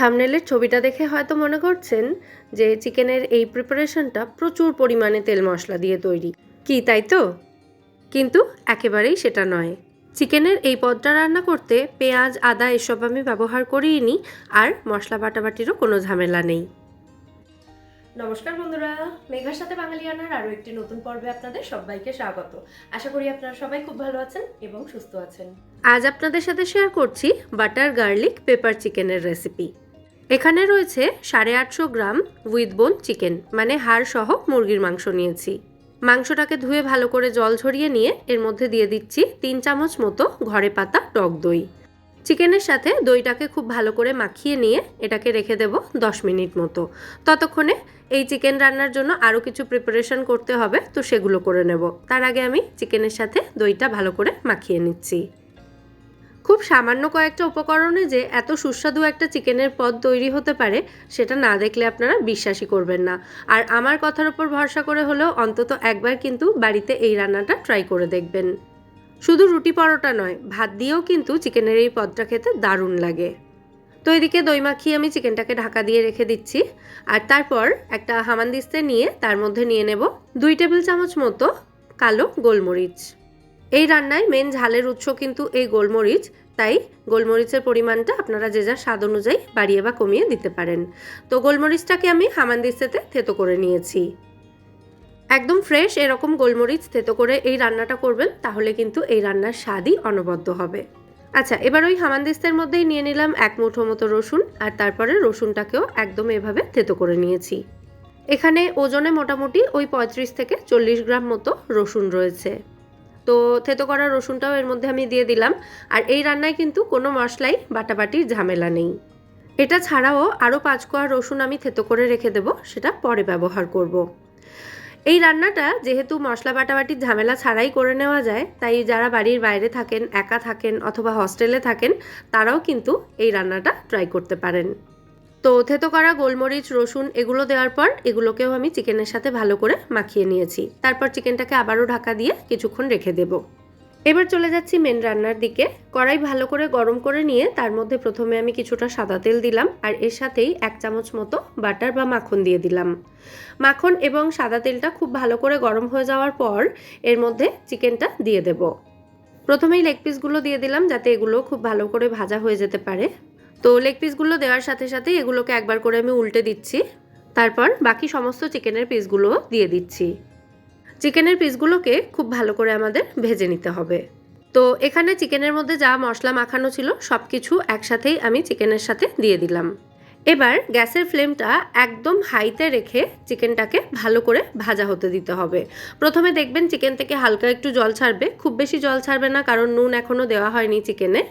থামনেলের ছবিটা দেখে হয়তো মনে করছেন যে চিকেনের এই প্রিপারেশনটা প্রচুর পরিমাণে তেল মশলা দিয়ে তৈরি। কি তাই তো? কিন্তু একেবারেই সেটা নয়। চিকেনের এই পদটা রান্না করতে পেঁয়াজ আদা এসব আমি ব্যবহার করিই নি আর মশলা বাটাবাটিরও কোনো ঝামেলা নেই। নমস্কার বন্ধুরা মেঘার সাথে বাঙালিয়ানার আরও একটি নতুন পর্বে আপনাদের সবাইকে স্বাগত। আশা করি আপনারা সবাই খুব ভালো আছেন এবং সুস্থ আছেন। আজ আপনাদের সাথে শেয়ার করছি বাটার গার্লিক পেপার চিকেনের রেসিপি এখানে রয়েছে সাড়ে আটশো গ্রাম উইথ বোন চিকেন মানে হাড় সহ মুরগির মাংস নিয়েছি। মাংসটাকে ধুয়ে ভালো করে জল ঝরিয়ে নিয়ে এর মধ্যে দিয়ে দিচ্ছি তিন চামচ মতো ঘরে পাতা টক দই। চিকেনের সাথে দইটাকে খুব ভালো করে মাখিয়ে নিয়ে এটাকে রেখে দেব দশ মিনিট মতো। ততক্ষণে এই চিকেন রান্নার জন্য আরও কিছু প্রিপারেশন করতে হবে, তো সেগুলো করে নেব। তার আগে আমি চিকেনের সাথে দইটা ভালো করে মাখিয়ে নিচ্ছি। খুব সামান্য কয়েকটা উপকরণে যে এত সুস্বাদু একটা চিকেনের পদ তৈরি হতে পারে, সেটা না দেখলে আপনারা বিশ্বাসই করবেন না। আর আমার কথার উপর ভরসা করে হলেও অন্তত একবার কিন্তু বাড়িতে এই রান্নাটা ট্রাই করে দেখবেন। শুধু রুটি পরোটা নয়, ভাত দিয়েও কিন্তু চিকেনের এই পদটা খেতে দারুণ লাগে। তো এদিকে দই মাখিয়ে আমি চিকেনটাকে ঢাকা দিয়ে রেখে দিচ্ছি। আর তারপর একটা হামানদিস্তে নিয়ে তার মধ্যে নিয়ে নেব দুই টেবিল চামচ মতো কালো গোলমরিচ। এই রান্নায় মেন ঝালের উৎস কিন্তু এই গোলমরিচ। তাই গোলমরিচের পরিমাণটা আপনারা যে যার স্বাদ অনুযায়ী বাড়িয়ে বা কমিয়ে দিতে পারেন। তো গোলমরিচটাকে আমি হামানদিস্তেতে থেতো করে নিয়েছি। একদম ফ্রেশ এরকম গোলমরিচ থেতো করে এই রান্নাটা করবেন, তাহলে কিন্তু এই রান্নার স্বাদই অনবদ্য হবে। আচ্ছা এবার ওই হামানদিস্তের মধ্যেই নিয়ে নিলাম এক মুঠো মতো রসুন, আর তারপরে রসুনটাকেও একদম এভাবে থেতো করে নিয়েছি। এখানে ওজনে মোটামুটি ওই পঁয়ত্রিশ থেকে চল্লিশ গ্রাম মতো রসুন রয়েছে। তো থেতো করা রসুনটাও এর মধ্যে আমি দিয়ে দিলাম। আর এই রান্নায় কিন্তু কোনো মশলাই, বাটাবাটির ঝামেলা নেই। এটা ছাড়াও আরও পাঁচ কোয়া রসুন আমি থেতো করে রেখে দেবো, সেটা পরে ব্যবহার করব। এই রান্নাটা যেহেতু মশলা, বাটাবাটির ঝামেলা ছাড়াই করে নেওয়া যায়, তাই যারা বাড়ির বাইরে থাকেন, একা থাকেন অথবা হস্টেলে থাকেন, তারাও কিন্তু এই রান্নাটা ট্রাই করতে পারেন। তো থেতো করা গোলমরিচ, রসুন এগুলো দেওয়ার পর এগুলোকেও আমি চিকেনের সাথে ভালো করে মাখিয়ে নিয়েছি। তারপর চিকেনটাকে আবারও ঢাকা দিয়ে কিছুক্ষণ রেখে দেব। এবার চলে যাচ্ছি মেন রান্নার দিকে। কড়াই ভালো করে গরম করে নিয়ে তার মধ্যে প্রথমে আমি কিছুটা সাদা তেল দিলাম আর এর সাথেই এক চামচ মতো বাটার বা মাখন দিয়ে দিলাম। মাখন এবং সাদা তেলটা খুব ভালো করে গরম হয়ে যাওয়ার পর এর মধ্যে চিকেনটা দিয়ে দেব। প্রথমেই লেগ পিসগুলো দিয়ে দিলাম যাতে এগুলো খুব ভালো করে ভাজা হয়ে যেতে পারে। তো লেগ পিসগুলো দেওয়ার সাথে সাথেই এগুলোকে একবার করে আমি উল্টে দিচ্ছি। তারপর বাকি সমস্ত চিকেনের পিসগুলোও দিয়ে দিচ্ছি। চিকেনের পিসগুলোকে খুব ভালো করে আমাদের ভেজে নিতে হবে। তো এখানে চিকেনের মধ্যে যা মশলা মাখানো ছিল সব কিছু একসাথেই আমি চিকেনের সাথে দিয়ে দিলাম। এবার গ্যাসের ফ্লেমটা একদম হাইতে রেখে চিকেনটাকে ভালো করে ভাজা হতে দিতে হবে। প্রথমে দেখবেন চিকেন থেকে হালকা একটু জল ছাড়বে। খুব বেশি জল ছাড়বে না, কারণ নুন এখনও দেওয়া হয়নি চিকেনে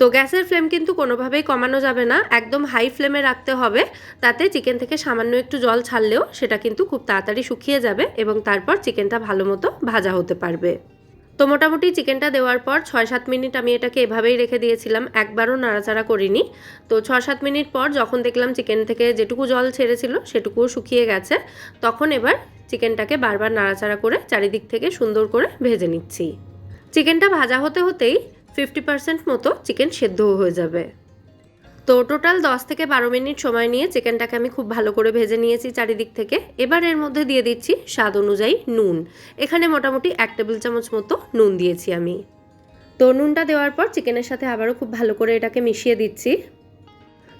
তো গ্যাসের ফ্লেম কিন্তু কোনোভাবেই কমানো যাবে না, একদম হাই ফ্লেমে রাখতে হবে, তাতে চিকেন থেকে সামান্য একটু জল ছাড়লেও সেটা কিন্তু খুব তাড়াতাড়ি শুকিয়ে যাবে এবং তারপর চিকেনটা ভালো মতো ভাজা হতে পারবে। তো মোটামুটি চিকেনটা দেওয়ার পর ছয় সাত মিনিট আমি এটাকে এভাবেই রেখে দিয়েছিলাম, একবারও নাড়াচাড়া করিনি। তো ছ সাত মিনিট পর যখন দেখলাম চিকেন থেকে যেটুকু জল ছেড়েছিল সেটুকুও শুকিয়ে গেছে, তখন এবার চিকেনটাকে বারবার নাড়াচাড়া করে চারিদিক থেকে সুন্দর করে ভেজে নিচ্ছি। চিকেনটা ভাজা হতে হতেই ফিফটি পার্সেন্ট মতো চিকেন সেদ্ধও হয়ে যাবে। তো টোটাল দশ থেকে বারো মিনিট সময় নিয়ে চিকেনটাকে আমি খুব ভালো করে ভেজে নিয়েছি চারিদিক থেকে। এবার এর মধ্যে দিয়ে দিচ্ছি স্বাদ অনুযায়ী নুন। এখানে মোটামুটি এক টেবিল চামচ মতো নুন দিয়েছি আমি। তো নুনটা দেওয়ার পর চিকেনের সাথে আবারও খুব ভালো করে এটাকে মিশিয়ে দিচ্ছি।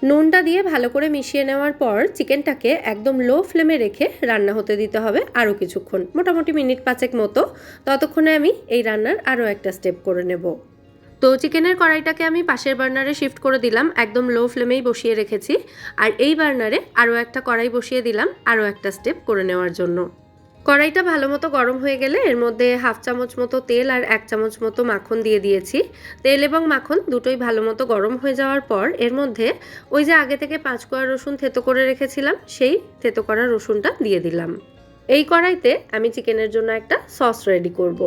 নুনটা দিয়ে ভালো করে মিশিয়ে নেওয়ার পর চিকেনটাকে একদম লো ফ্লেমে রেখে রান্না হতে দিতে হবে আরও কিছুক্ষণ, মোটামুটি মিনিট পাঁচেক মতো। ততক্ষণে আমি এই রান্নার আরও একটা স্টেপ করে নেব। তো চিকেনের কড়াইটাকে আমি পাশের বার্নারে শিফট করে দিলাম, একদম লো ফ্লেমেই বসিয়ে রেখেছি। আর এই বার্নারে আরও একটা কড়াই বসিয়ে দিলাম, আরও একটা স্টেপ করে নেওয়ার জন্য। কড়াইটা ভালো মতো গরম হয়ে গেলে এর মধ্যে হাফ চামচ মতো তেল আর এক চামচ মতো মাখন দিয়ে দিয়েছি। তেল এবং মাখন দুটোই ভালো মতো গরম হয়ে যাওয়ার পর এর মধ্যে ওই যে আগে থেকে পাঁচ কোয়া রসুন থেতো করে রেখেছিলাম, সেই থেতো করা রসুনটা দিয়ে দিলাম। এই কড়াইতে আমি চিকেনের জন্য একটা সস রেডি করব।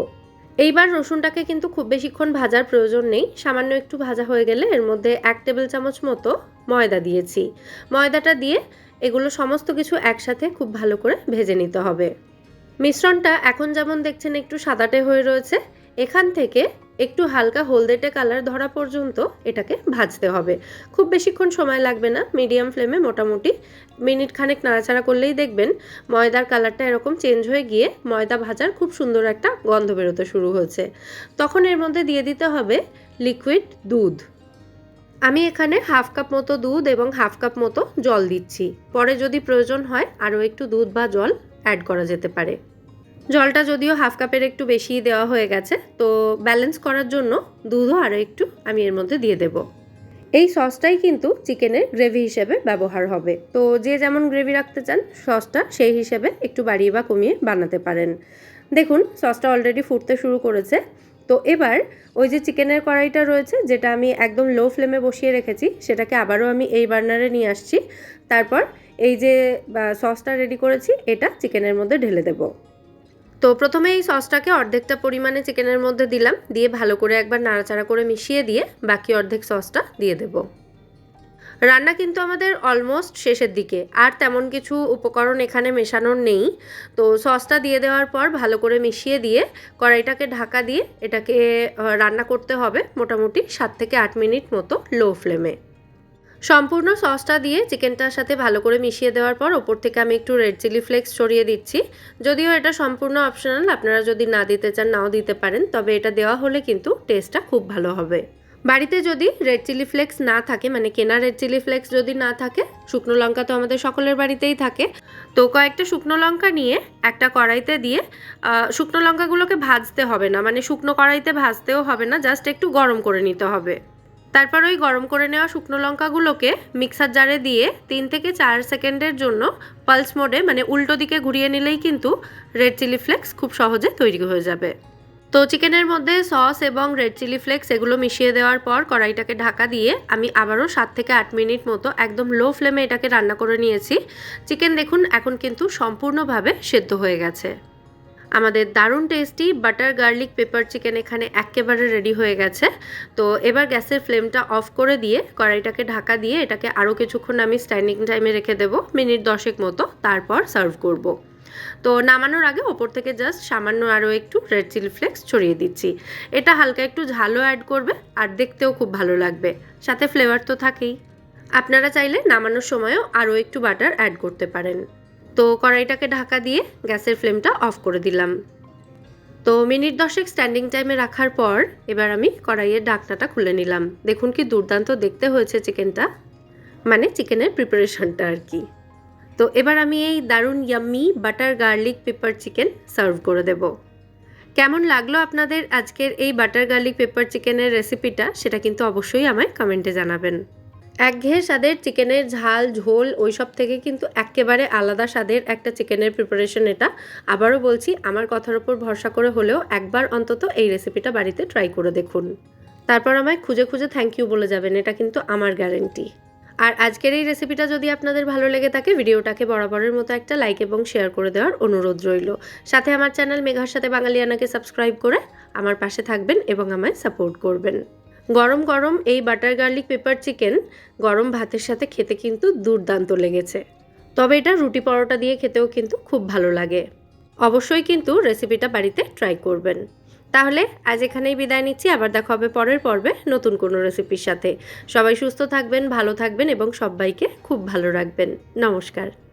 এইবার রসুনটাকে কিন্তু খুব বেশিক্ষণ ভাজার প্রয়োজন নেই। সামান্য একটু ভাজা হয়ে গেলে এর মধ্যে এক টেবিল চামচ মতো ময়দা দিয়েছি। ময়দাটা দিয়ে এগুলো সমস্ত কিছু একসাথে খুব ভালো করে ভেজে নিতে হবে। মিশ্রণটা এখন যেমন দেখছেন একটু সাদাটে হয়ে রয়েছে, এখান থেকে একটু হালকা হলদেটে কালার ধরা পর্যন্ত এটাকে ভাজতে হবে। খুব বেশিক্ষণ সময় লাগবে না, মিডিয়াম ফ্লেমে মোটামুটি। মিনিট খানেক নাড়াচাড়া করলেই দেখবেন ময়দার কালারটা এরকম চেঞ্জ হয়ে গিয়ে ময়দা ভাজার খুব সুন্দর একটা গন্ধ বেরোতে শুরু হয়েছে। তখন এর মধ্যে দিয়ে দিতে হবে লিকুইড দুধ। আমি এখানে হাফ কাপ মতো দুধ এবং হাফ কাপ মতো জল দিচ্ছি। পরে যদি প্রয়োজন হয় আরও একটু দুধ বা জল অ্যাড করা যেতে পারে। জলটা যদিও হাফ কাপের একটু বেশিই দেওয়া হয়ে গেছে, তো ব্যালেন্স করার জন্য দুধও আরও একটু আমি এর মধ্যে দিয়ে দেব। এই সসটাই কিন্তু চিকেনের গ্রেভি হিসেবে ব্যবহার হবে। তো যে যেমন গ্রেভি রাখতে চান, সসটা সেই হিসেবে একটু বাড়িয়ে বা কমিয়ে বানাতে পারেন। দেখুন, সসটা অলরেডি ফুটতে শুরু করেছে। তো এবার ওই যে চিকেনের কড়াইটা রয়েছে, যেটা আমি একদম লো ফ্লেমে বসিয়ে রেখেছি, সেটাকে আবারও আমি এই বার্নারে নিয়ে আসছি। তারপর এই যে সসটা রেডি করেছি, এটা চিকেনের মধ্যে ঢেলে দেবো। তো প্রথমে এই সসটাকে অর্ধেকটা পরিমাণে চিকেনের মধ্যে দিলাম। দিয়ে ভালো করে একবার নাড়াচাড়া করে মিশিয়ে দিয়ে বাকি অর্ধেক সসটা দিয়ে দেব। রান্না কিন্তু আমাদের অলমোস্ট শেষের দিকে। আর তেমন কিছু উপকরণ এখানে মেশানোর নেই। তো সসটা দিয়ে দেওয়ার পর ভালো করে মিশিয়ে দিয়ে কড়াইটাকে ঢাকা দিয়ে এটাকে রান্না করতে হবে মোটামুটি সাত থেকে আট মিনিট মতো লো ফ্লেমে। সম্পূর্ণ সসটা দিয়ে চিকেনটার সাথে ভালো করে মিশিয়ে দেওয়ার পর ওপর থেকে আমি একটু রেড চিলি ফ্লেক্স ছড়িয়ে দিচ্ছি। যদিও এটা সম্পূর্ণ অপশনাল আপনারা যদি না দিতে চান নাও দিতে পারেন, তবে এটা দেওয়া হলে কিন্তু টেস্টটা খুব ভালো হবে। বাড়িতে যদি রেড চিলি ফ্লেক্স না থাকে মানে কেনা রেড চিলি ফ্লেক্স যদি না থাকে, শুকনো লঙ্কা তো আমাদের সকলের বাড়িতেই থাকে, তো কয়েকটা শুকনো লঙ্কা নিয়ে একটা কড়াইতে দিয়ে শুকনো লঙ্কাগুলোকে ভাজতে হবে না মানে শুকনো কড়াইতে ভাজতেও হবে না জাস্ট একটু গরম করে নিতে হবে। তারপর ওই গরম করে নেওয়া শুকনো লঙ্কাগুলোকে মিক্সার জারে দিয়ে তিন থেকে চার সেকেন্ডের জন্য পালস মোডে মানে উল্টো দিকে ঘুরিয়ে নিলেই কিন্তু রেড চিলি ফ্লেক্স খুব সহজে তৈরি হয়ে যাবে। তো চিকেনের মধ্যে সস এবং রেড চিলি ফ্লেক্স এগুলো মিশিয়ে দেওয়ার পর কড়াইটাকে ঢাকা দিয়ে আমি আবারও সাত থেকে আট মিনিট মতো একদম লো ফ্লেমে এটাকে রান্না করে নিয়েছি। চিকেন দেখুন এখন কিন্তু সম্পূর্ণভাবে সেদ্ধ হয়ে গেছে। আমাদের দারুণ tasty butter garlic pepper chicken এখানে একেবারে রেডি হয়ে গেছে। তো এবার গ্যাসের ফ্লেমটা অফ করে দিয়ে কড়াইটাকে ঢাকা দিয়ে এটাকে আরও কিছুক্ষণ আমি স্ট্যান্ডিং টাইমে রেখে দেবো, মিনিট দশেক মতো, তারপর সার্ভ করব। তো নামানোর আগে ওপর থেকে জাস্ট সামান্য আরও একটু রেড চিলি ফ্লেক্স ছড়িয়ে দিচ্ছি। এটা হালকা একটু ঝালও অ্যাড করবে আর দেখতেও খুব ভালো লাগবে। সাথে ফ্লেভার তো থাকেই। আপনারা চাইলে নামানোর সময়ও আরও একটু বাটার অ্যাড করতে পারেন। তো কড়াইটাকে ঢাকা দিয়ে গ্যাসের ফ্লেমটা অফ করে দিলাম। তো মিনিট দশেক স্ট্যান্ডিং টাইমে রাখার পর এবার আমি কড়াইয়ের ঢাকনাটা খুলে নিলাম। দেখুন কি দুর্দান্ত দেখতে হয়েছে চিকেনটা মানে চিকেনের প্রিপারেশনটা আর কি। তো এবার আমি এই দারুণ yummy butter garlic pepper chicken serve করে দেব। কেমন লাগল আপনাদের আজকের এই বাটার গার্লিক পেপার চিকেনের রেসিপিটা সেটা কিন্তু অবশ্যই আমায় কমেন্টে জানাবেন। একঘেয়ে স্বাদের চিকেনের ঝাল, ঝোল ওই সব থেকে কিন্তু একেবারে আলাদা স্বাদের একটা চিকেনের প্রিপারেশন এটা। আবারও বলছি, আমার কথার উপর ভরসা করে হলেও একবার অন্তত এই রেসিপিটা বাড়িতে ট্রাই করে দেখুন। তারপর আমায় খুঁজে খুঁজে থ্যাংক ইউ বলে যাবেন, এটা কিন্তু আমার গ্যারেন্টি আর আজকের এই রেসিপিটা যদি আপনাদের ভালো লেগে থাকে, ভিডিওটাকে বরাবরের মতো একটা লাইক এবং শেয়ার করে দেওয়ার অনুরোধ রইল। সাথে আমার চ্যানেল মেঘার সাথে বাঙালিয়ানাকে সাবস্ক্রাইব করে আমার পাশে থাকবেন এবং আমায় সাপোর্ট করবেন। গরম গরম এই বাটার গার্লিক পেপার চিকেন গরম ভাতের সাথে খেতে কিন্তু দুর্দান্ত লেগেছে। তবে এটা রুটি পরোটা দিয়ে খেতেও কিন্তু খুব ভালো লাগে। অবশ্যই কিন্তু রেসিপিটা বাড়িতে ট্রাই করবেন। তাহলে আজ এখানেই বিদায় নিচ্ছি, আবার দেখা হবে পরের পর্বে নতুন কোনো রেসিপির সাথে। সবাই সুস্থ থাকবেন, ভালো থাকবেন এবং সবাইকে খুব ভালো রাখবেন। নমস্কার।